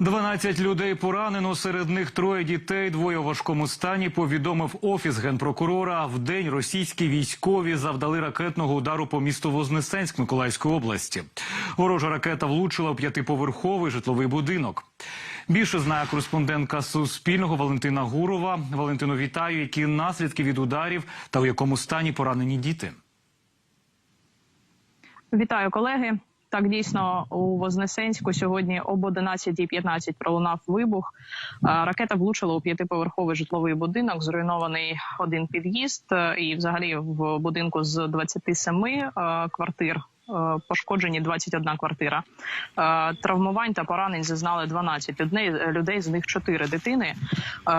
12 людей поранено, серед них троє дітей, двоє у важкому стані. Повідомив офіс генпрокурора. В день російські військові завдали ракетного удару по місту Вознесенськ Миколаївської області. Ворожа ракета влучила у п'ятиповерховий житловий будинок. Більше знає кореспондентка Суспільного Валентина Гурова. Валентино, вітаю. Які наслідки від ударів та у якому стані поранені діти? Вітаю, колеги. Так, дійсно, у Вознесенську сьогодні об 11.15 пролунав вибух. Е, Ракета влучила у п'ятиповерховий житловий будинок. Зруйнований один під'їзд, е, і взагалі в будинку з 27 е, квартир. Пошкоджені 21 квартира. Травмувань та поранень зазнали 12 людей, людей з них 4 дитини.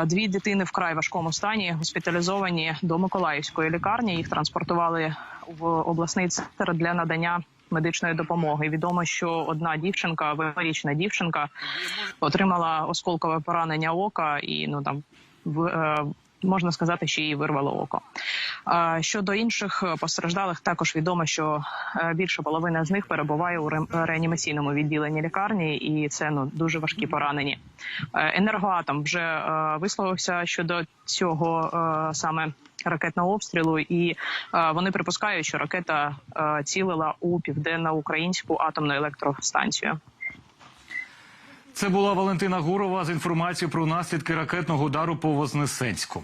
Дві дитини вкрай важкому стані госпіталізовані до Миколаївської лікарні. Їх транспортували в обласний центр для надання медичної допомоги. Відомо, що одна дівчинка, восьмирічна дівчинка, отримала осколкове поранення ока, і ну там в. Можна сказати, що їй вирвало око. Щодо інших е, постраждалих, також відомо, що е, більше половина з них перебуває у ре- реанімаційному відділенні лікарні, і це ну дуже важкі поранені. Е, Енергоатом вже висловився щодо цього саме ракетного обстрілу, і е, вони припускають, що ракета е, цілила у південно-українську атомну електростанцію. Це була Валентина Гурова з інформацією про наслідки ракетного удару по Вознесенську.